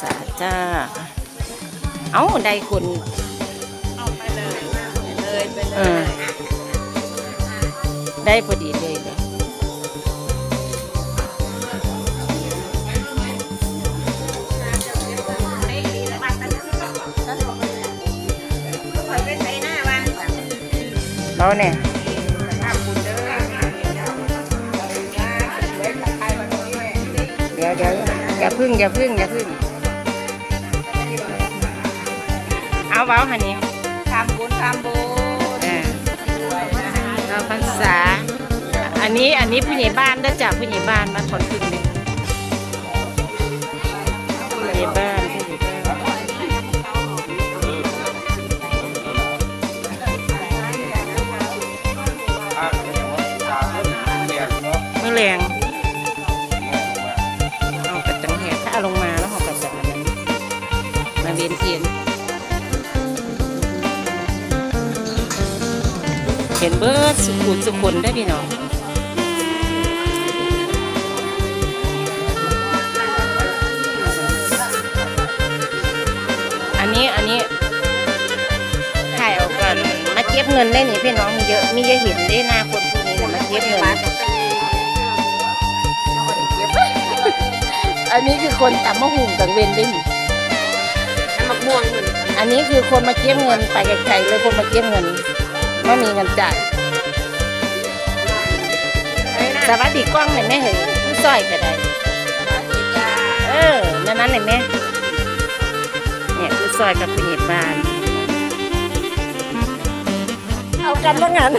ษาจ้า เอ้าได้คนเอาไปเลยเลยไปเลเอยอได้พอดีเลยเลยไปใช้หน้าวันแล้วเนี่ยทำบุญเด้อเดี๋ยวเดี๋ยวอย่าพึ่งอย่าพึ่งอย่าพึ่ง เอาเว้าหันนี้ทำบุญทำบุญอ่าเราภาษา อันนี้อันนี้ผู้ใหญ่บ้านได้จากผู้ใหญ่บ้านมาคนพึ่งเลยผู้ใหญ่บ้านผู้ใหญ่บ้านเมื่อแรงเอากระจังแหกถ้าเอาลงมาแล้วเอากระจังอันนั้นมาเวียนเทียน ห็นเบิร์ดสุขุนสุคนได้อพี่น้องอันนี้อันนี้ถ่ายออกก่อนมาเก็บเงินได้นี่พี่น้องมีเยอะมีเยอะเห็นได้หน้าคนพวกนี้นะมาเก็บเงินอันนี้คือคนตำมะหุ่มกังเวนได้นี่น้ำมะม่วงเหมือนอันนี้คือคนมาเก็บเงินไปไกลๆเลยคนมาเก็บเงิน ไม่มีเงินจ่ายสวัสดีกล้องเลยแม่เฮ้ยผู้ซอยก็ได้เออนั่นนั้นเลยแม่เนี่ยผู้ซอยกับผู้ใหญ่บ้าน เอากันว่างั้น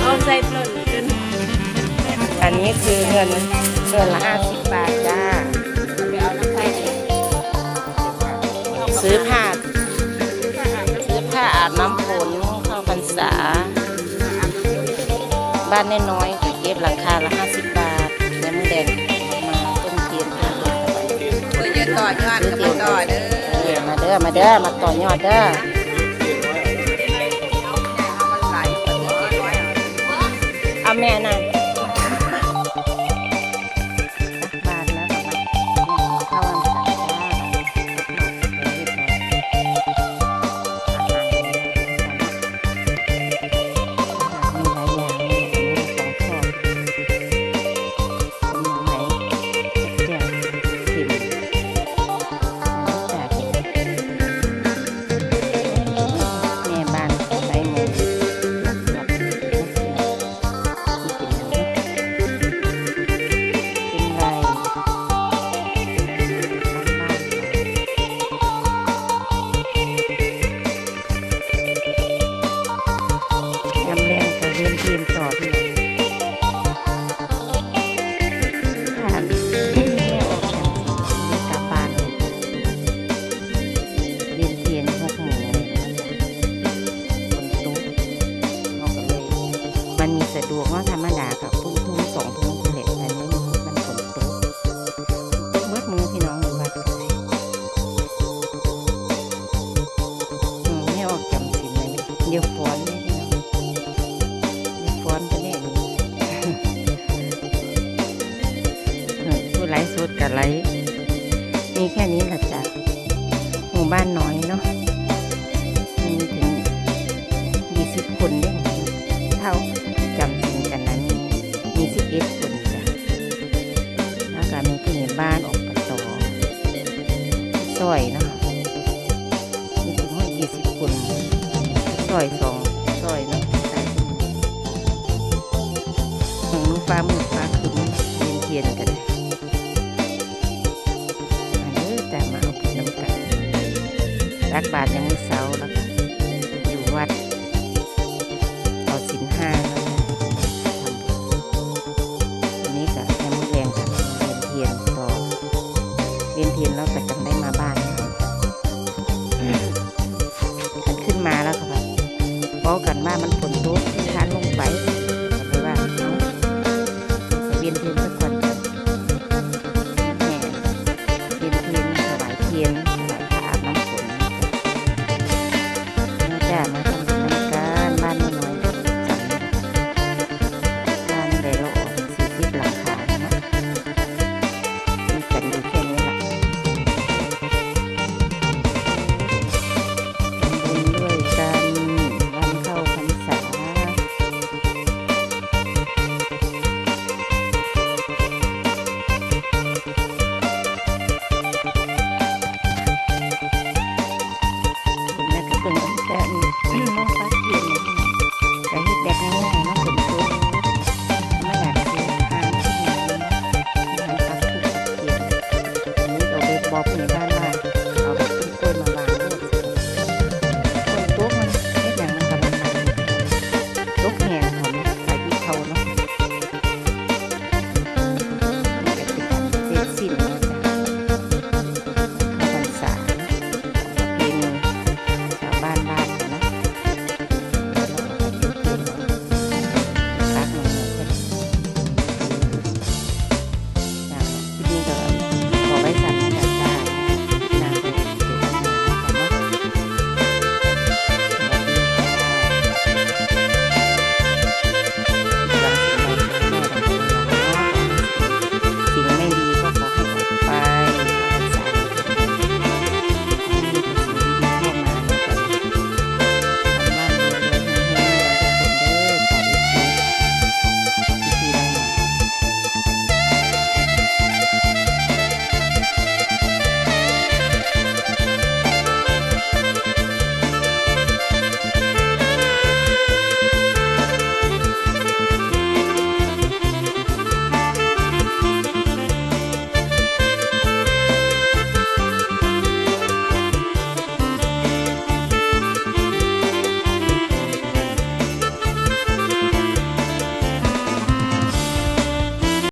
เอาใส่ต้นจนอันนี้คือเงินเงินละห้าสิบบาทจ้า บ้านแน่น้อยๆก็เก็บหลังคาละห้าสิบบาทแล้วมือแดงมาต้นเทียนทำบุญถวายเพื่อต่อยอดมาต่อเด้อมาเด้อมาเด้อมาต่อยอดเด้อเอาแม่น่น ไลฟ์มีแค่นี้แหละจ้ะหมู่บ้านน้อยเนาะมีถึงยี่สิบคนได้เท่าจำสินกันนั้นมีสิบเอ็ดคนจ้ะแล้วก็มีผู้ใหญ่บ้านออกประตอซอยเนาะมีถึงห้ายี่สิบคนซอยสองซอยเนาะใส่ของมือฟ้ามือ ตักบาตยังไมือเสาแล้วก็อยู่วัดต่อาสินห้าวันนี้ก็แค่มือแรงค่ะเรียนเทียนต่อเรียนเทียนแล้วก็จังได้มาบ้านมันขึ้นมาแล้วค่ะเพราะกันว่ามันฝนตกที่ค้นลงไปเลยว่าเรียนเทียนสักคนแหมเรียนเทียนสบายเทียน